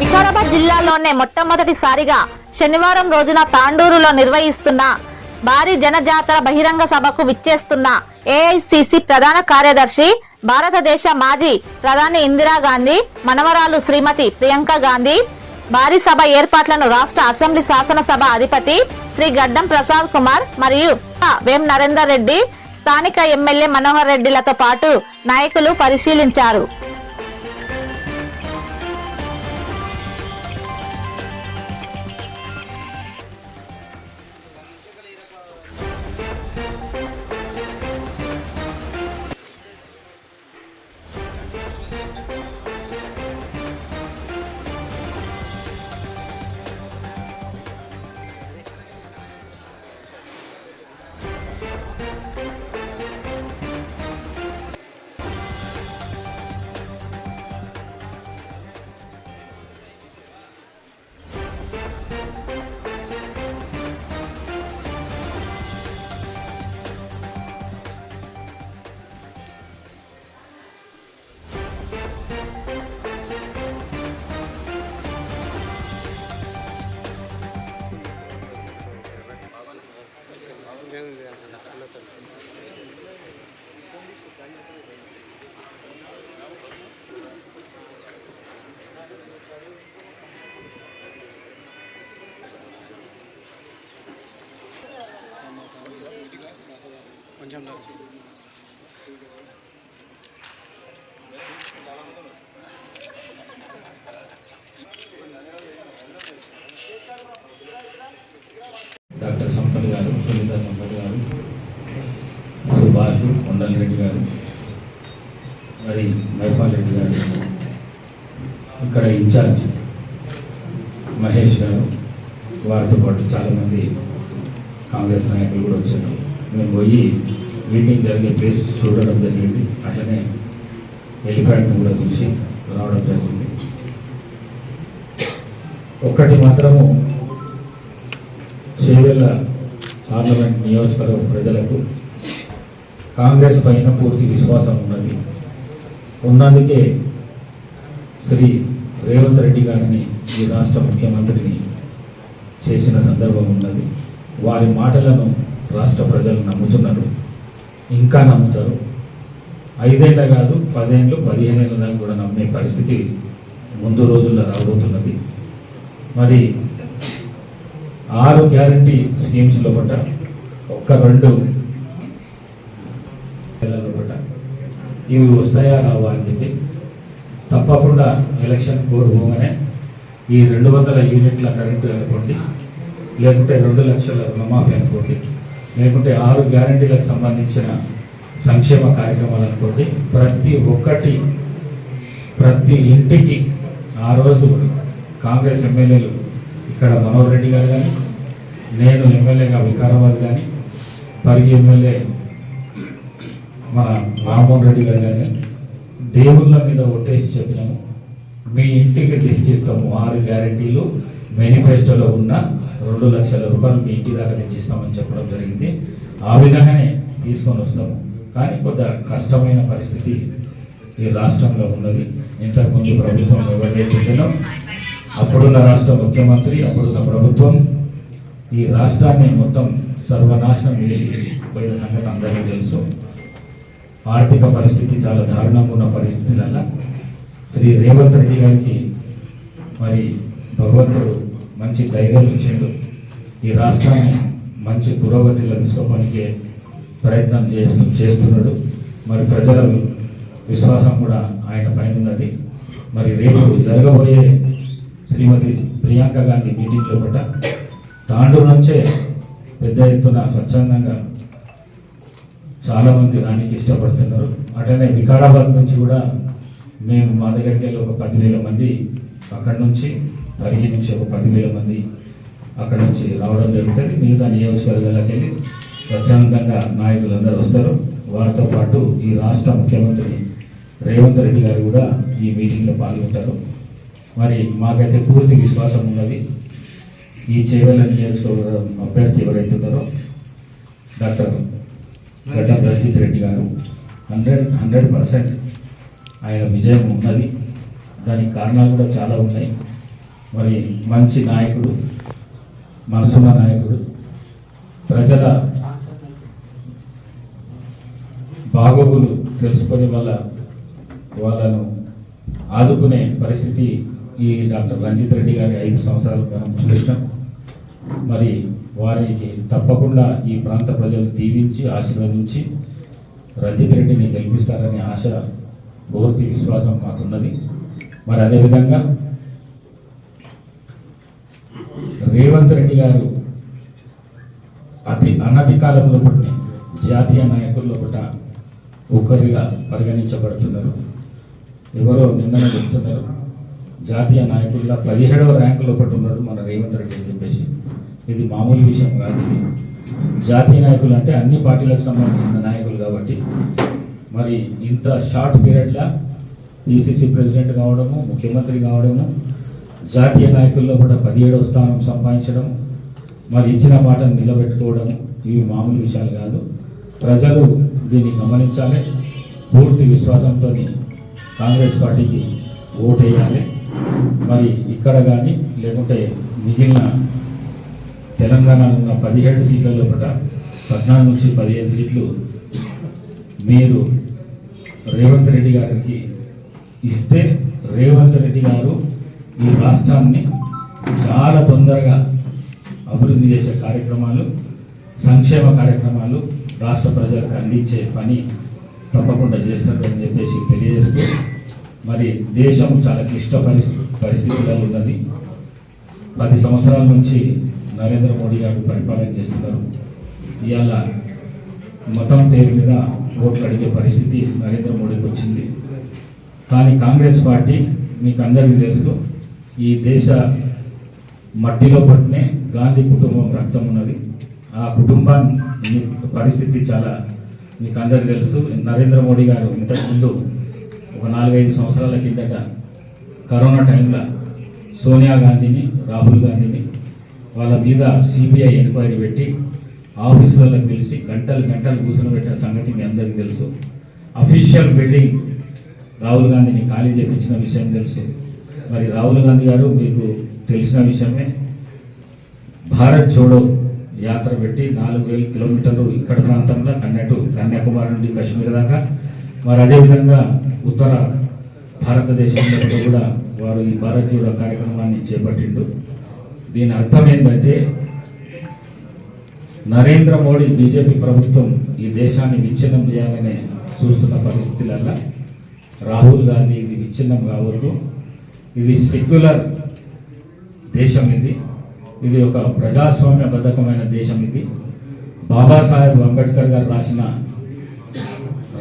వికారాబాద్ జిల్లాలోనే మొట్టమొదటిసారిగా శనివారం రోజున తాండూరులో నిర్వహిస్తున్న భారీ జనజాతర బహిరంగ సభకు విచ్చేస్తున్న ఏఐసిసి ప్రధాన కార్యదర్శి భారతదేశ మాజీ ప్రధాని ఇందిరాగాంధీ మనవరాలు శ్రీమతి ప్రియాంక గాంధీ భారీ సభ ఏర్పాట్లను రాష్ట్ర అసెంబ్లీ శాసనసభ అధిపతి శ్రీ గడ్డం ప్రసాద్ కుమార్ మరియు వేం నరేందర్ రెడ్డి స్థానిక ఎమ్మెల్యే మనోహర్ రెడ్డిలతో పాటు నాయకులు పరిశీలించారు. డాక్టర్ సంపత్ గారు సునీత సంపత్ గారు సుభాష్ కొండల్ రెడ్డి గారు మరి మైపాల్ రెడ్డి గారు ఇక్కడ ఇన్ఛార్జ్ మహేష్ గారు వారితో పాటు చాలామంది కాంగ్రెస్ నాయకులు కూడా వచ్చారు. మేము పోయి మీటింగ్ జరిగే ప్లేస్ చూడడం జరిగింది. అట్లనే హెలిప్యాడ్ని కూడా చూసి రావడం జరిగింది. ఒక్కటి మాత్రము చేవెళ్ళ పార్లమెంట్ నియోజకవర్గ ప్రజలకు కాంగ్రెస్ పైన పూర్తి విశ్వాసం ఉన్నది. ఉన్నందుకే శ్రీ రేవంత్ రెడ్డి గారిని ఈ రాష్ట్ర ముఖ్యమంత్రిని చేసిన సందర్భం ఉన్నది. వారి మాటలను రాష్ట్ర ప్రజలు నమ్ముతున్నారు ఇంకా నమ్ముతారు. ఐదేళ్ళ కాదు పదేళ్ళు పదిహేనేళ్ళ దాకా కూడా నమ్మే పరిస్థితి ముందు రోజుల్లో రాబోతున్నది. మరి ఆరు గ్యారంటీ స్కీమ్స్ లోపల ఒక్క రెండు లోపల ఇవి వస్తాయా రావా అని చెప్పి తప్పకుండా ఎలక్షన్ కోర్ పోగానే ఈ రెండు వందల యూనిట్ల కరెంటు అనుకోండి లేకుంటే రెండు లక్షల రుణమాఫీ అనుకోండి లేకుంటే ఆరు గ్యారంటీలకు సంబంధించిన సంక్షేమ కార్యక్రమాలు అనుకోండి ప్రతి ఒక్కటి ప్రతి ఇంటికి ఆ రోజు కాంగ్రెస్ ఎమ్మెల్యేలు ఇక్కడ మనోహర్ రెడ్డి గారు కానీ నేను ఎమ్మెల్యేగా వికారాబాద్ కానీ పరిగి ఎమ్మెల్యే మన రామ్మోహన్ రెడ్డి గారు కానీ దేవుళ్ళ మీద ఒట్టేసి చెప్పినాము. మీ ఇంటికి తెచ్చిస్తాము ఆరు గ్యారంటీలు మేనిఫెస్టోలో ఉన్న రెండు లక్షల రూపాయలు మీ ఇంటి దాకా తెచ్చిస్తామని చెప్పడం జరిగింది. ఆ విధంగానే తీసుకొని వస్తాము కానీ కొంత కష్టమైన పరిస్థితి ఈ రాష్ట్రంలో ఉన్నది. ఇంతకుముందు ప్రభుత్వం ఎవరైతే అప్పుడున్న రాష్ట్ర ముఖ్యమంత్రి అప్పుడున్న ప్రభుత్వం ఈ రాష్ట్రాన్ని మొత్తం సర్వనాశనం చేసి పోయిన సంగతి అందరికీ తెలుసు. ఆర్థిక పరిస్థితి చాలా దారుణంగా ఉన్న పరిస్థితులలో శ్రీ రేవంత్ రెడ్డి గారికి మరి భగవంతుడు మంచి ధైర్యం ఇచ్చిండు. ఈ రాష్ట్రాన్ని మంచి పురోగతిలో లభించుకోవడానికి ప్రయత్నం చేస్తూ చేస్తున్నాడు. మరి ప్రజల విశ్వాసం కూడా ఆయన పైన ఉన్నది. మరి రేపు జరగబోయే శ్రీమతి ప్రియాంక గాంధీ మీటింగ్లో కూడా తాండూరు నుంచే పెద్ద ఎత్తున స్వచ్ఛందంగా చాలామంది రానికి ఇష్టపడుతున్నారు. అట్లనే వికారాబాద్ నుంచి కూడా మేము మా దగ్గరికి వెళ్ళి ఒక పదివేల మంది అక్కడి నుంచి పదిహేను నుంచి ఒక పదివేల మంది అక్కడ నుంచి రావడం జరుగుతుంది. మిగతా నియోజకవర్గాలకు వెళ్ళి స్వచ్ఛందంగా నాయకులందరూ వస్తారు. వారితో పాటు ఈ రాష్ట్ర ముఖ్యమంత్రి రేవంత్ రెడ్డి గారు కూడా ఈ మీటింగ్లో పాల్గొంటారు. మరి మాకైతే పూర్తి విశ్వాసం ఉన్నది. ఈ చేవెళ్ళ నియోజకవర్గం అభ్యర్థి ఎవరైతే ఉన్నారో డాక్టర్ గడ్డం రంజిత్ రెడ్డి గారు. హండ్రెడ్ హండ్రెడ్ పర్సెంట్ ఆయన విజయం ఉన్నది. దానికి కారణాలు కూడా చాలా ఉన్నాయి. మరి మంచి నాయకుడు మనసున్న నాయకుడు ప్రజల బాగోగులు తెలుసుకొని వల్ల వాళ్ళను ఆదుకునే పరిస్థితి ఈ డాక్టర్ రంజిత్ రెడ్డి గారి ఐదు సంవత్సరాలు మనం చూసినాం. మరి వారికి తప్పకుండా ఈ ప్రాంత ప్రజలు దీవించి ఆశీర్వదించి రంజిత్ రెడ్డిని గెలిపిస్తారనే ఆశ పూర్తి విశ్వాసం మాకున్నది. మరి అదేవిధంగా రేవంత్ రెడ్డి గారు అతి అనతి కాలంలో పుట్టిన జాతీయ నాయకుల్లో పుట్ట ఒకరిగా పరిగణించబడుతున్నారు. ఎవరో నిన్ననే చెప్తున్నారు. జాతీయ నాయకుల్లో పదిహేడవ ర్యాంకులో పట్టు ఉన్నాడు మన రేవంత్ రెడ్డి అని చెప్పేసి. ఇది మామూలు విషయం కాదు. ఇది. జాతీయ నాయకులు అంటే అన్ని పార్టీలకు సంబంధించిన నాయకులు కాబట్టి. మరి ఇంత షార్ట్ పీరియడ్లో పిసిసి ప్రెసిడెంట్ కావడము ముఖ్యమంత్రి కావడము జాతీయ నాయకుల్లో కూడా పదిహేడవ స్థానం సంపాదించడం మరి ఇచ్చిన మాటను నిలబెట్టుకోవడం ఇవి మామూలు విషయాలు కాదు. ప్రజలు దీన్ని గమనించాలి పూర్తి విశ్వాసంతో కాంగ్రెస్ పార్టీకి ఓటేయాలి. మరి ఇక్కడ కానీ లేకుంటే మిగిలిన తెలంగాణలో ఉన్న పదిహేడు సీట్లలో కూడా పద్నాలుగు నుంచి పదిహేను సీట్లు మీరు రేవంత్ రెడ్డి గారికి ఇస్తే రేవంత్ రెడ్డి గారు ఈ రాష్ట్రాన్ని చాలా తొందరగా అభివృద్ధి చేసే కార్యక్రమాలు సంక్షేమ కార్యక్రమాలు రాష్ట్ర ప్రజలకు అందించే పని తప్పకుండా చేస్తున్నట్టు అని చెప్పేసి తెలియజేస్తూ మరి దేశం చాలా క్లిష్ట పరిస్థితి పరిస్థితులలో ఉన్నది. పది సంవత్సరాల నుంచి నరేంద్ర మోడీ గారు పరిపాలన చేస్తున్నారు. ఇవాళ మతం పేరు మీద ఓట్లు అడిగే పరిస్థితి నరేంద్ర మోడీకి వచ్చింది. కానీ కాంగ్రెస్ పార్టీ మీకు అందరికీ తెలుసు ఈ దేశ మట్టిలో పట్టినే గాంధీ కుటుంబం రక్తం ఉన్నది. ఆ కుటుంబాన్ని పరిస్థితి చాలా మీకు అందరికీ తెలుసు. నరేంద్ర మోడీ గారు ఇంతకుముందు ఒక నాలుగైదు సంవత్సరాల కిందట కరోనా టైంలో సోనియా గాంధీని రాహుల్ గాంధీని వాళ్ళ మీద సిబిఐ ఎంక్వైరీ పెట్టి ఆఫీసులకు పిలిచి గంటలు గంటలు కూర్చొని పెట్టిన సంగతి మీ అందరికీ తెలుసు. అఫీషియల్ బిల్డింగ్ రాహుల్ గాంధీని ఖాళీ చేపించిన విషయం తెలుసు. మరి రాహుల్ గాంధీ గారు మీకు తెలిసిన విషయమే భారత్ జోడో యాత్ర పెట్టి నాలుగు వేల కిలోమీటర్లు ఇక్కడ ప్రాంతంలో కన్నెటు కన్యాకుమారి నుండి కాశ్మీర్ దాకా. మరి అదేవిధంగా ఉత్తర భారతదేశంలో కూడా వారు ఈ భారత్ జోడో కార్యక్రమాన్ని చేపట్టిండు దీని అర్థం ఏంటంటే నరేంద్ర మోడీ బీజేపీ ప్రభుత్వం ఈ దేశాన్ని విచ్ఛిన్నం చేయాలనే చూస్తున్న పరిస్థితులల్లో రాహుల్ గాంధీ ఇది విచ్ఛిన్నం కావద్దు. ఇది సెక్యులర్ దేశం ఇది. ఇది ఒక ప్రజాస్వామ్య బద్ధకమైన దేశం ఇది. బాబాసాహెబ్ అంబేద్కర్ గారు రాసిన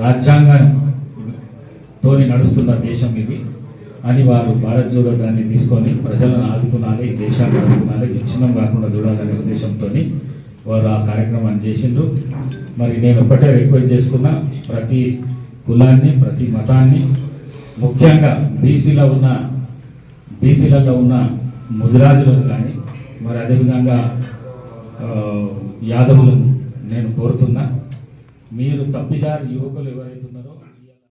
రాజ్యాంగంతోని నడుస్తున్న దేశం ఇది. అని వారు భారత్ జోడో దాన్ని తీసుకొని ప్రజలను ఆదుకునాలి దేశాన్ని ఆదుకునాలి విచ్ఛిన్నం కాకుండా చూడాలనే ఉద్దేశంతో వారు ఆ కార్యక్రమాన్ని చేసిండ్రు. మరి నేను ఒకటే రిక్వెస్ట్ చేసుకున్నా ప్రతి కులాన్ని ప్రతి మతాన్ని ముఖ్యంగా బీసీలో ఉన్న బీసీలలో ఉన్న ముదిరాజులకు కానీ మరి అదేవిధంగా యాదవులను నేను కోరుతున్నా. మీరు తప్పిదారి యువకులు ఎవరైతే